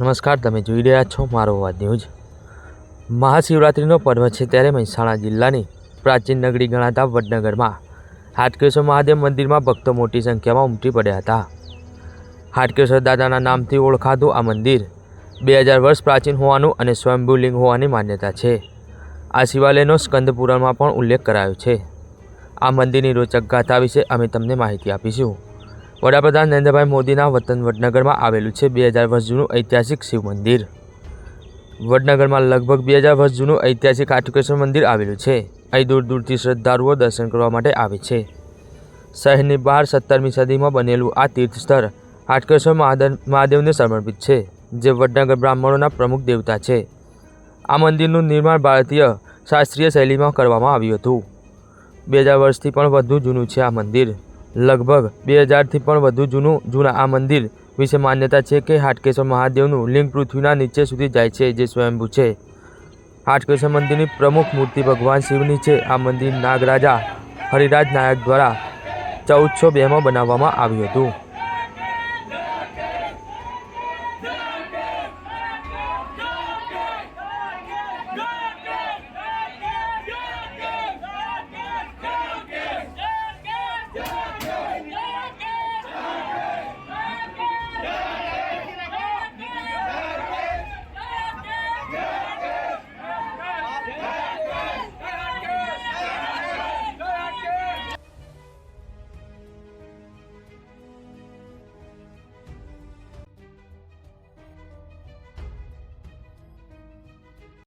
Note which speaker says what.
Speaker 1: નમસ્કાર, તમે જોઈ રહ્યા છો મારો અવાજ ન્યૂઝ. મહાશિવરાત્રિનો પર્વ છે ત્યારે મહેસાણા જિલ્લાની પ્રાચીન નગરી ગણાતા વડનગરમાં. હાટકેશ્વર મહાદેવ મંદિરમાં ભક્તો મોટી સંખ્યામાં ઉમટી પડ્યા હતા. હાટકેશ્વર દાદાના નામથી ઓળખાતું આ મંદિર બે હજાર વર્ષ પ્રાચીન હોવાનું અને સ્વયંભૂલિંગ હોવાની માન્યતા છે. આ શિવાલયનો સ્કંદપુરાણમાં પણ ઉલ્લેખ કરાયો છે. આ મંદિરની રોચક ગાથા વિશે અમે તમને માહિતી આપીશું. વડાપ્રધાન નરેન્દ્રભાઈ મોદીના વતન વડનગરમાં આવેલું છે. બે હજાર વર્ષ જૂનું ઐતિહાસિક શિવ મંદિર. વડનગરમાં લગભગ બે હજાર વર્ષ જૂનું ઐતિહાસિક હાટકેશ્વર મંદિર આવેલું છે. અહીં દૂર દૂરથી શ્રદ્ધાળુઓ દર્શન કરવા માટે આવે છે. શહેરની બહાર સત્તરમી સદીમાં બનેલું આ તીર્થસ્થળ હાટકેશ્વર મહાદેવ મહાદેવને સમર્પિત છે, જે વડનગર બ્રાહ્મણોના પ્રમુખ દેવતા છે. આ મંદિરનું નિર્માણ ભારતીય શાસ્ત્રીય શૈલીમાં કરવામાં આવ્યું હતું. બે હજાર વર્ષથી પણ વધુ જૂનું છે આ મંદિર. લગભગ બે હજારથી પણ વધુ જૂનું જૂના આ મંદિર વિશે માન્યતા છે કે હાટકેશ્વર મહાદેવનું લિંગ પૃથ્વીના નીચે સુધી જાય છે, જે સ્વયંભૂ છે. હાટકેશ્વર મંદિરની પ્રમુખ મૂર્તિ ભગવાન શિવની છે. આ મંદિર નાગરાજા હરિરાજ નાયક દ્વારા ચૌદસો બેમાં બનાવવામાં આવ્યું હતું.